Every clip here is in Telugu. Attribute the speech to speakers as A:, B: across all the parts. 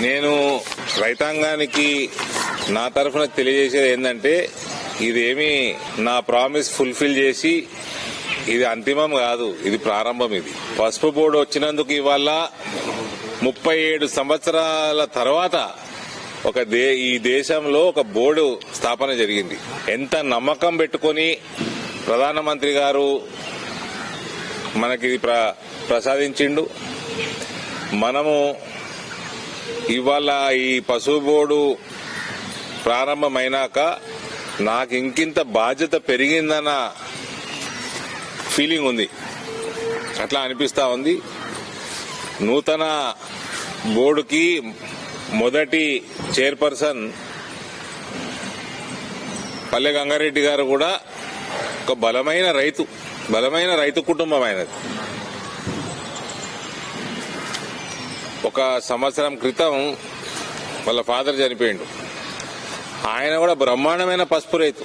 A: నేను రైతాంగానికి నా తరఫున తెలియజేసేది ఏంటంటే ఇదేమి నా ప్రామిస్ ఫుల్ఫిల్ చేసి ఇది అంతిమం కాదు ఇది ప్రారంభం ఇది. పసుపు బోర్డు వచ్చినందుకు ఇవాళ ముప్పై ఏడు సంవత్సరాల తర్వాత ఒక దే ఈ దేశంలో ఒక బోర్డు స్థాపన జరిగింది. ఎంత నమ్మకం పెట్టుకొని ప్రధానమంత్రి గారు మనకి ఇది ప్ర ప్రసాదించిండు. మనము ఇవాళ ఈ పశువు బోర్డు ప్రారంభమైనాక నాకు ఇంకింత బాధ్యత పెరిగిందన్న ఫీలింగ్ ఉంది. అట్లా అనిపిస్తా ఉంది. నూతన బోర్డుకి మొదటి చైర్పర్సన్ పల్లె గంగారెడ్డి గారు కూడా ఒక బలమైన రైతు బలమైన రైతు కుటుంబం ఆయనది. ఒక సంవత్సరం క్రితం వాళ్ళ ఫాదర్ చనిపోయిండు. ఆయన కూడా బ్రహ్మాండమైన పసుపు రైతు.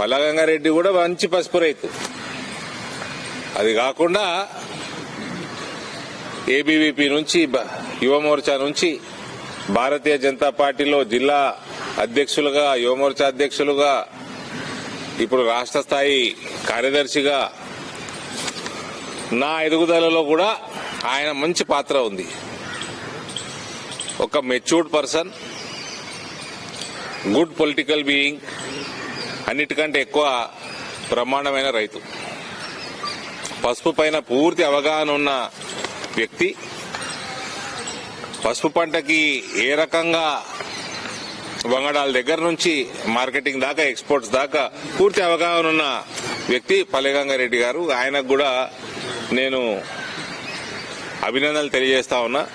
A: పల్లగంగారెడ్డి కూడా మంచి పసుపు రైతు. అది కాకుండా ఏబీవీపీ నుంచి బ- యువమోర్చా నుంచి భారతీయ జనతా పార్టీలో జిల్లా అధ్యక్షులుగా యువమోర్చా అధ్యక్షులుగా ఇప్పుడు రాష్ట్ర స్థాయి కార్యదర్శిగా నా ఎదుగుదలలో కూడా ఆయన మంచి పాత్ర ఉంది. ఒక matured person good political being అన్నిటికంటే ఎక్కువ బ్రహ్మాండమైన రైతు. పసుపు పైన పూర్తి అవగాహన ఉన్న వ్యక్తి. పసుపు పంటకి ఏ రకంగా వంగడాల దగ్గర నుంచి మార్కెటింగ్ దాకా ఎక్స్పోర్ట్స్ దాకా పూర్తి అవగాహన ఉన్న వ్యక్తి పల్లెగంగారెడ్డి గారు. ఆయనకు కూడా నేను అభినందనలు తెలియజేస్తా ఉన్నా.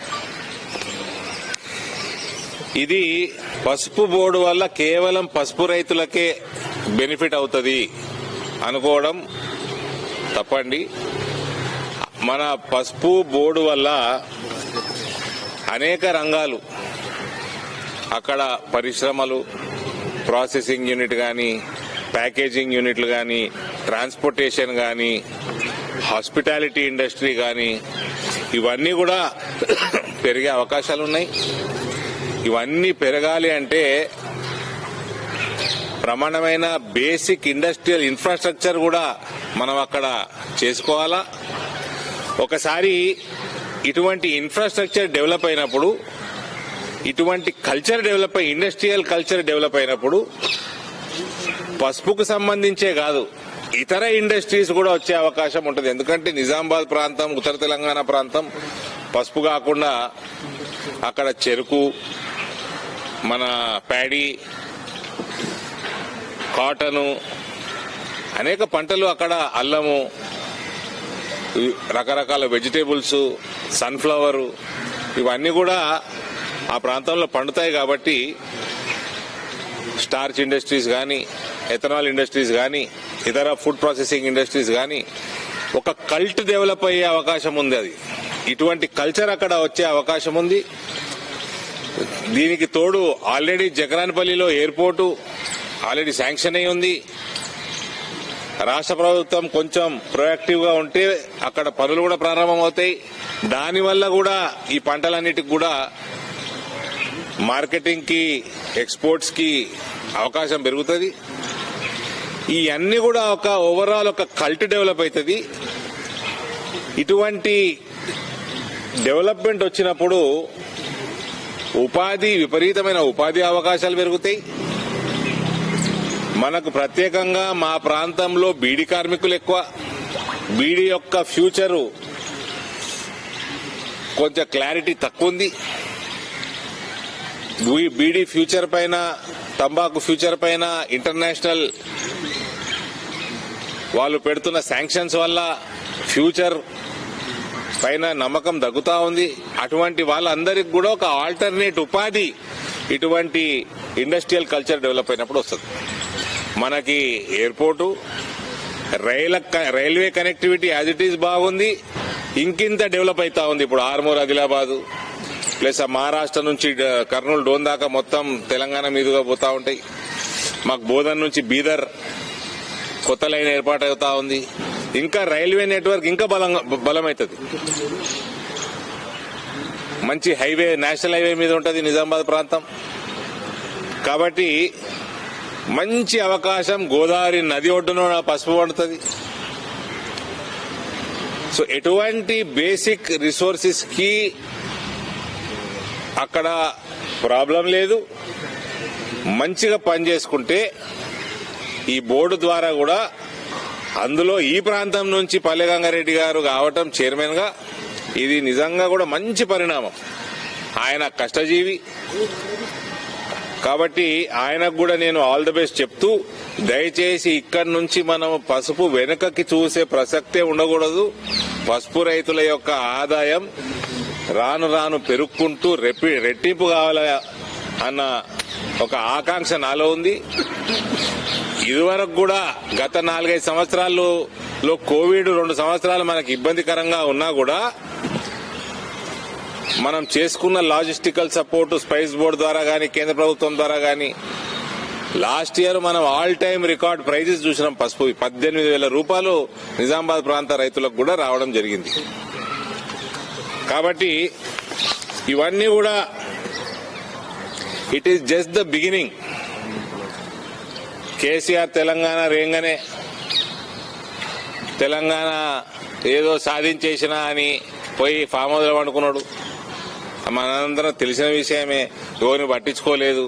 A: ఇది పసుపు బోర్డు వల్ల కేవలం పసుపు రైతులకే బెనిఫిట్ అవుతుంది అనుకోవడం తప్పండి. మన పసుపు బోర్డు వల్ల అనేక రంగాలు అక్కడ పరిశ్రమలు ప్రాసెసింగ్ యూనిట్ కానీ ప్యాకేజింగ్ యూనిట్లు కానీ ట్రాన్స్పోర్టేషన్ కానీ హాస్పిటాలిటీ ఇండస్ట్రీ కానీ ఇవన్నీ కూడా పెరిగే అవకాశాలు ఉన్నాయి ఇవన్నీ పెరగాలి అంటే ప్రమాణమైన బేసిక్ ఇండస్ట్రియల్ ఇన్ఫ్రాస్ట్రక్చర్ కూడా మనం అక్కడ చేసుకోవాలా? ఒకసారి ఇటువంటి ఇన్ఫ్రాస్ట్రక్చర్ డెవలప్ అయినప్పుడు ఇటువంటి కల్చర్ డెవలప్ అయి ఇండస్ట్రియల్ కల్చర్ డెవలప్ అయినప్పుడు పసుపుకు సంబంధించే కాదు ఇతర ఇండస్ట్రీస్ కూడా వచ్చే అవకాశం ఉంటుంది. ఎందుకంటే నిజామాబాద్ ప్రాంతం ఉత్తర తెలంగాణ ప్రాంతం పసుపు కాకుండా అక్కడ చెరుకు మన ప్యాడీ కాటను అనేక పంటలు అక్కడ అల్లము రకరకాల వెజిటేబుల్స్ సన్ఫ్లవరు ఇవన్నీ కూడా ఆ ప్రాంతంలో పండుతాయి కాబట్టి స్టార్చ్ ఇండస్ట్రీస్ కానీ ఎథనాల్ ఇండస్ట్రీస్ కానీ ఇతర ఫుడ్ ప్రాసెసింగ్ ఇండస్ట్రీస్ కానీ ఒక కల్ట్ డెవలప్ అయ్యే అవకాశం ఉంది అది. ఇటువంటి కల్చర్ అక్కడ వచ్చే అవకాశం ఉంది. దీనికి తోడు ఆల్రెడీ జగరాన్పల్లిలో ఎయిర్పోర్టు ఆల్రెడీ శాంక్షన్ అయి ఉంది. రాష్ట్ర ప్రభుత్వం కొంచెం ప్రొయాక్టివ్గా ఉంటే అక్కడ పనులు కూడా ప్రారంభమవుతాయి. దానివల్ల కూడా ఈ పంటలన్నిటికి కూడా మార్కెటింగ్కి ఎక్స్పోర్ట్స్కి అవకాశం పెరుగుతుంది. ఈ అన్ని కూడా ఒక ఓవరాల్ ఒక కల్ట్ డెవలప్ అవుతుంది ఇటువంటి డెవలప్మెంట్ వచ్చినప్పుడు ఉపాధి విపరీతమైన ఉపాధి అవకాశాలు పెరుగుతాయి. మనకు ప్రత్యేకంగా మా ప్రాంతంలో బీడీ కార్మికులు ఎక్కువ. బీడీ యొక్క ఫ్యూచరు కొంచెం క్లారిటీ తక్కువ ఉంది బీడీ ఫ్యూచర్ పైన తంబాకు ఫ్యూచర్ పైన ఇంటర్నేషనల్ వాళ్ళు పెడుతున్న శాంక్షన్స్ వల్ల ఫ్యూచర్ పైన నమ్మకం తగ్గుతా ఉంది. అటువంటి వాళ్ళందరికి కూడా ఒక ఆల్టర్నేట్ ఉపాధి ఇటువంటి ఇండస్ట్రియల్ కల్చర్ డెవలప్ అయినప్పుడు వస్తుంది. మనకి airport rail railway connectivity as it is బాగుంది. ఇంకింత డెవలప్ అవుతా ఉంది. ఇప్పుడు ఆర్మూర్ ఆదిలాబాదు ప్లస్ ఆ మహారాష్ట్ర నుంచి కర్నూలు డోన్ దాకా మొత్తం తెలంగాణ మీదుగా పోతా ఉంటాయి. మాకు బోధన్ నుంచి బీదర్ కొత్త లైన్ ఏర్పాటు అవుతా ఉంది. ఇంకా రైల్వే నెట్వర్క్ ఇంకా బలంగా బలమవుతుంది మంచి హైవే నేషనల్ హైవే మీద ఉంటుంది నిజామాబాద్ ప్రాంతం. కాబట్టి మంచి అవకాశం గోదావరి నది ఒడ్డున పసుపు పండుతుంది. సో ఎటువంటి బేసిక్ రిసోర్సెస్కి అక్కడ ప్రాబ్లం లేదు. మంచిగా పని చేసుకుంటే ఈ బోర్డు ద్వారా కూడా అందులో ఈ ప్రాంతం నుంచి పల్లె గంగారెడ్డి గారు కావటం చైర్మన్గా ఇది నిజంగా కూడా మంచి పరిణామం. ఆయన కష్టజీవి. కాబట్టి ఆయనకు కూడా నేను ఆల్ ది బెస్ట్ చెప్తూ దయచేసి ఇక్కడి నుంచి మనం పసుపు వెనుకకి చూసే ప్రసక్తే ఉండకూడదు. పసుపు రైతుల యొక్క ఆదాయం రాను రాను పెరుక్కుంటూ రెప్పి రెట్టింపు కావాల అన్న ఒక ఆకాంక్ష నాలో ఉంది. ఇదివరకు కూడా గత నాలుగైదు సంవత్సరాల్లో కోవిడ్ రెండు సంవత్సరాలు మనకి ఇబ్బందికరంగా ఉన్నా కూడా మనం చేసుకున్న లాజిస్టికల్ సపోర్ట్ స్పైస్ బోర్డు ద్వారా గాని కేంద్ర ప్రభుత్వం ద్వారా గాని లాస్ట్ ఇయర్ మనం ఆల్ టైమ్ రికార్డ్ ప్రైజెస్ చూసినాం పసుపు. పద్దెనిమిది వేల రూపాయలు నిజామాబాద్ ప్రాంత రైతులకు కూడా రావడం జరిగింది. కాబట్టి ఇవన్నీ కూడా it is just the beginning KCR Telangana రేంగనే Telangana ఏదో సాధించేసినా అని పోయి ఫామ్ హౌస్ అనుకున్నాడు మనందరం తెలిసిన విషయమే ఎవరిని పట్టించుకోలేదు.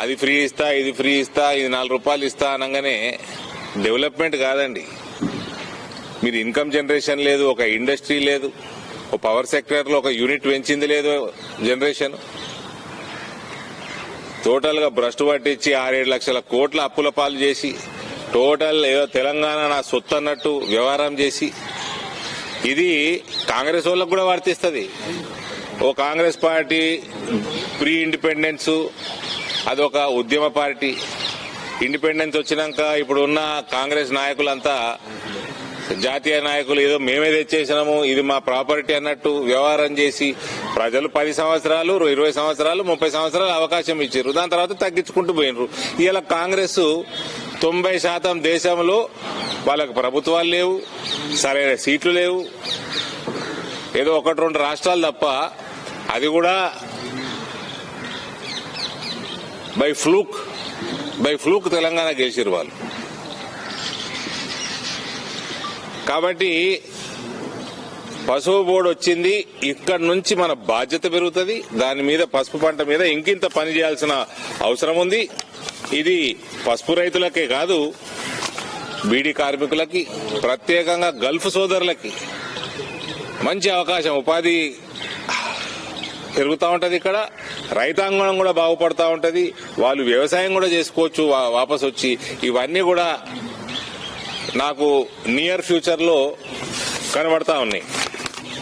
A: అది ఫ్రీ ఇస్తా ఇది ఫ్రీ ఇస్తా ఇది నాలుగు రూపాయలు ఇస్తా అనగానే డెవలప్మెంట్ కాదండి. మీరు ఇన్కమ్ జనరేషన్ లేదు ఒక ఇండస్ట్రీ లేదు ఒక పవర్ సెక్టర్లో ఒక యూనిట్ పెంచింది లేదు జనరేషన్. టోటల్గా భ్రష్టు పట్టించి ఆరేడు లక్షల కోట్ల అప్పుల పాలు చేసి టోటల్ ఏదో తెలంగాణ నా సొత్తు అన్నట్టు వ్యవహారం చేసి ఇది కాంగ్రెస్ వాళ్ళకు కూడా వర్తిస్తుంది. ఓ కాంగ్రెస్ పార్టీ ప్రీ ఇండిపెండెన్స్ అదొక ఉద్యమ పార్టీ. ఇండిపెండెన్స్ వచ్చినాక ఇప్పుడున్న కాంగ్రెస్ నాయకులంతా జాతీయ నాయకులు ఏదో మేమే తెచ్చేసినాము ఇది మా ప్రాపర్టీ అన్నట్టు వ్యవహారం చేసి ప్రజలు పది సంవత్సరాలు ఇరవై సంవత్సరాలు ముప్పై సంవత్సరాలు అవకాశం ఇచ్చారు దాని తర్వాత తగ్గించుకుంటూ పోయినరు. ఇలా కాంగ్రెస్ తొంభై శాతం దేశంలో వాళ్ళకి ప్రభుత్వాలు లేవు సరైన సీట్లు లేవు. ఏదో ఒకటి రెండు రాష్ట్రాలు తప్ప అది కూడా by fluke by fluke Telangana గెలిచారు వాళ్ళు. కాబట్టి పసుపు బోర్డు వచ్చింది ఇక్కడ నుంచి మన బాధ్యత పెరుగుతుంది దాని మీద పసుపు పంట మీద ఇంకింత పని చేయాల్సిన అవసరం ఉంది. ఇది పసుపు రైతులకే కాదు బీడీ కార్మికులకి ప్రత్యేకంగా గల్ఫ్ సోదరులకి మంచి అవకాశం. ఉపాధి పెరుగుతూ ఉంటుంది ఇక్కడ రైతాంగం కూడా బాగుపడతా ఉంటుంది వాళ్ళు వ్యవసాయం కూడా చేసుకోవచ్చు వా- వాపస్ వచ్చి ఇవన్నీ కూడా నాకు నియర్ ఫ్యూచర్లో కనబడతా ఉన్నాయి.